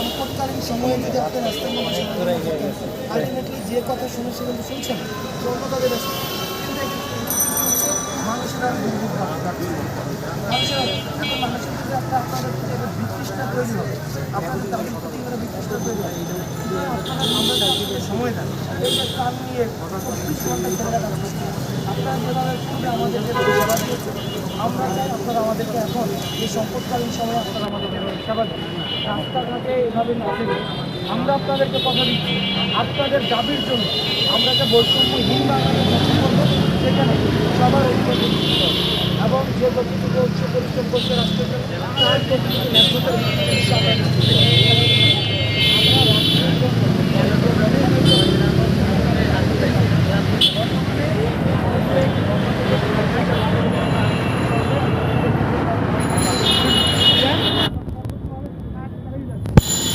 সংকটকালীন সময়ে যদি আপনার রাস্তার মধ্যে আলটিমেটলি যে কথা শুনে কিন্তু শুনছেন যে অন্য তাদের মানুষের মানুষের মানুষের যদি আপনার আপনাদের ব্রিটিশটা বিতৃষ্ণা তৈরি হবে আপনাদের তাদের প্রতি এবার বিতৃষ্ণা তৈরি হবে কিন্তু আপনারা আমরা যে আমরা আমাদেরকে এখন এই সময় এভাবে আমরা আপনাদেরকে কথা দিচ্ছি। আপনাদের দাবির জন্য আমরা একটা বৈষম্যহীন বাংলাদেশ গঠন করব সেখানে সবার অধিকার নিশ্চিত হবে। এবং যে যতটুকু হচ্ছে পরিশ্রম করছে রাষ্ট্রের জন্য তার যতটুকু ন্যায্যতা সেটা আমরা নিশ্চিত করব। আমরা রাষ্ট্রের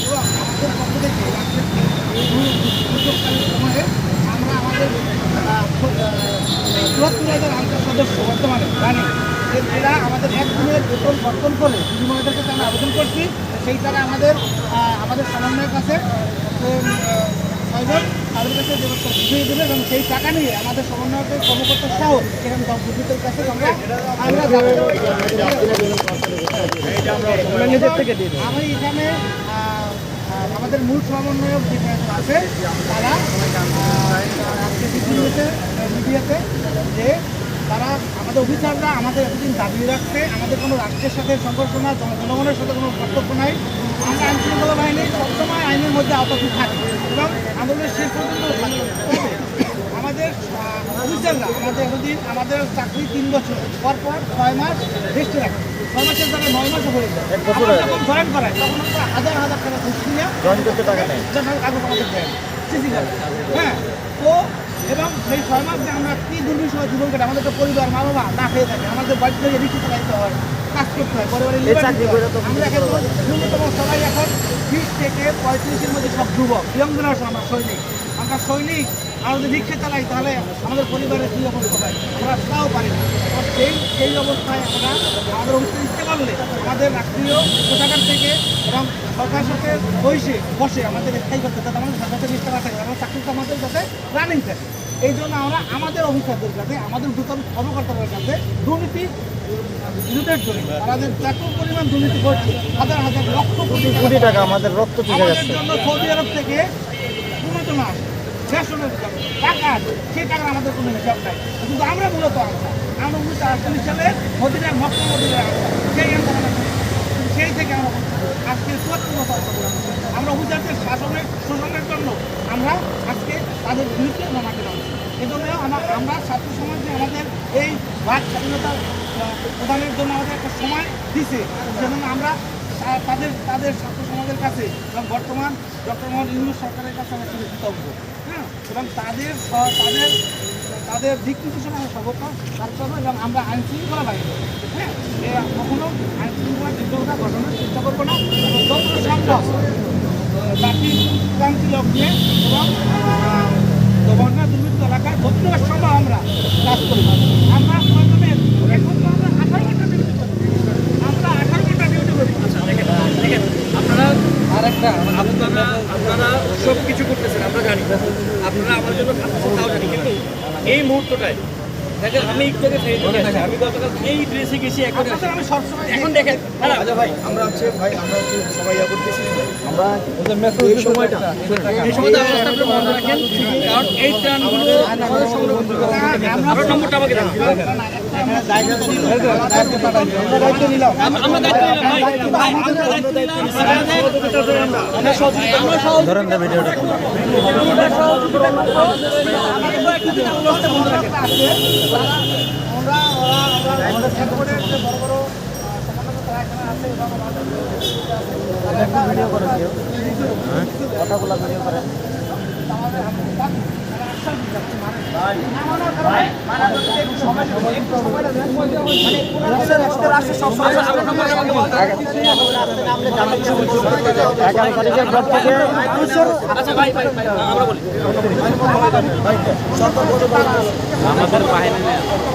এবং আমাদের পক্ষ থেকে রাষ্ট্রের এই দুর্যোগকালীন সময়ে আমরা আমাদের চুয়াত্তর হাজার আনসার সদস্য বর্তমানে যে এরা আমাদের এক দিনের বেতন কর্তন করে বিনিময়দের কাছে আমরা আবেদন করছি সেই টাকা আমাদের আমাদের সমন্বয়ের কাছে ছয়জন তাদের কাছে বুঝিয়ে দেবে এবং সেই টাকা নিয়ে আমাদের সমন্বয়কের কর্মকর্তা সহ সেখানে দুর্বৃত্তের কাছে আমরা আমি এখানে আমাদের মূল সমন্বয়ক আছে তারা আজকে মিডিয়াতে মিডিয়াতে যে তারা আমাদের অফিসাররা আমাদের এতদিন দাবি রাখছে আমাদের কোনো রাষ্ট্রের সাথে সংঘর্ষ না জনগণের সাথে কোনো কর্তব্য নাই। আমরা আইন শৃঙ্খলা বাহিনী সবসময় আইনের মধ্যে আতঙ্ক থাকি এবং আন্দোলনের শেষ পর্যন্ত। আমাদের অফিসাররা আমাদের এতদিন আমাদের চাকরি তিন বছর পর পর ছয় মাস রেস্টে রাখে। ছয় মাসের জায়গায় নয় মাসও হয়ে যায়। যখন জয়েন করায় তখন আমরা হাজার হাজার টাকা ঘুষ নিয়ে জয়েন করতে টাকা কাগজ আমাদের দেয় হ্যাঁ তো এবং সেই ছয় মাস যে আমরা কি দুর্বিষহ জীবন কাটে আমাদের তো পরিবার মা বাবা না খেয়ে থাকে। আমাদের বাড়ি থেকে রিক্সি চালাইতে হয় কাজ করতে হয় পরিবারের আমরা এখন ন্যূনতম সবাই এখন বিশ থেকে পঁয়ত্রিশের মধ্যে সব যুবক ইয়ং জেনারেশন আমরা সৈনিক। আমরা সৈনিক আমরা যদি রিক্সা চালাই তাহলে আমাদের পরিবারের কী অবস্থা হয়। আমরা তাও পারি না। সেই সেই অবস্থায় আমরা আমাদের অবস্থা ইচ্ছে করলে আমাদের রাষ্ট্রীয় কোষাগার থেকে এবং সরকারের সাথে বসে বসে আমাদের স্থায়ী করতে যাতে আমাদের সরকার ইচ্ছা না থাকে আমরা চাকরিটা আমাদের যাতে রানিং থাকে। এই জন্য আমরা আমাদের অফিসারদের কাছে আমাদের দুতম কর্মকর্তাদের কাছে দুর্নীতি বিরোধের জন্য তারা যে পরিমাণ দুর্নীতি করছে। হাজার হাজার লক্ষ কোটি টাকা। আমাদের রক্ত আমাদের জন্য সৌদি আরব থেকে উন্নত না টাকা আছে, সেই টাকার আমাদের কোনো হিসাব নাই। কিন্তু আমরা মূলত আনসার আমরা উনিশশো আটচল্লিশ সালে মদিনার মক্কা মদিনার আনসার সেই আমরা থেকে আমরা আজকে আমরা অভিজাতের শাসনের শোষণের জন্য আমরা আজকে তাদের বিরুদ্ধে মামাকে নামছি এই জন্য আমরা আমরা ছাত্র সমাজে আমাদের এই বাক স্বাধীনতা প্রদানের জন্য আমাদের একটা সময় দিছে। সেজন্য আমরা তাদের তাদের ছাত্র সমাজের কাছে এবং বর্তমান ডক্টর মোহাম্মদ ইউনুস সরকারের কাছে আমরা খুবই কৃতজ্ঞ হ্যাঁ? এবং তাদের তাদের তাদের দিক নির্দেশনা আমরা সর্বত্র কাজ করব এবং আমরা আইন শৃঙ্খলা বাহিনী হ্যাঁ? কখনো আইন শৃঙ্খলা বিদ্রোহতা গঠনের চেষ্টা করব না যতটা সম্ভব জাতি ক্রান্তি লগ্নে এবং গভর্নর দুর্বৃত্ত এলাকায় যতটা সম্ভব আমরা কাজ করি আমরা প্রথমে এখন তো আমরা আঠারো ঘণ্টা ডিউটি করি আমরা আঠারো ঘণ্টা ডিউটি করি আপনারা আরেকটা আপনারা আপনারা সব কিছু করতেছেন, আমরা জানি। আপনারা আমার জন্য ভাবতেছেন তাও জানি। কিন্তু এই মুহূর্তটায় আমি একটু আগে ফেসবুকে আমি গতকাল এই ড্রেসে গেছি এখন আমি সবসময় এখন দেখেন আচ্ছা ভাই আমরা হচ্ছে ভাই আমরা হচ্ছে সবাই করতেছি। আমরা এই সময়টা এই সময়টা অবস্থা বন্ধ রাখেন কারণ এই আমাদের করতে হবে। আপনার নম্বরটা আমাকে দেন ধরেন না ভিডিওটা আমরা সহযোগিতা বন্ধ রাখেন আমরা আমাদের বড় বড় সমন্বয় কারখানা আছে এবং ভিডিও করে দিও কথাগুলো ভিডিও করে আমাদের এগারো তারিখের আমাদের বাহিনী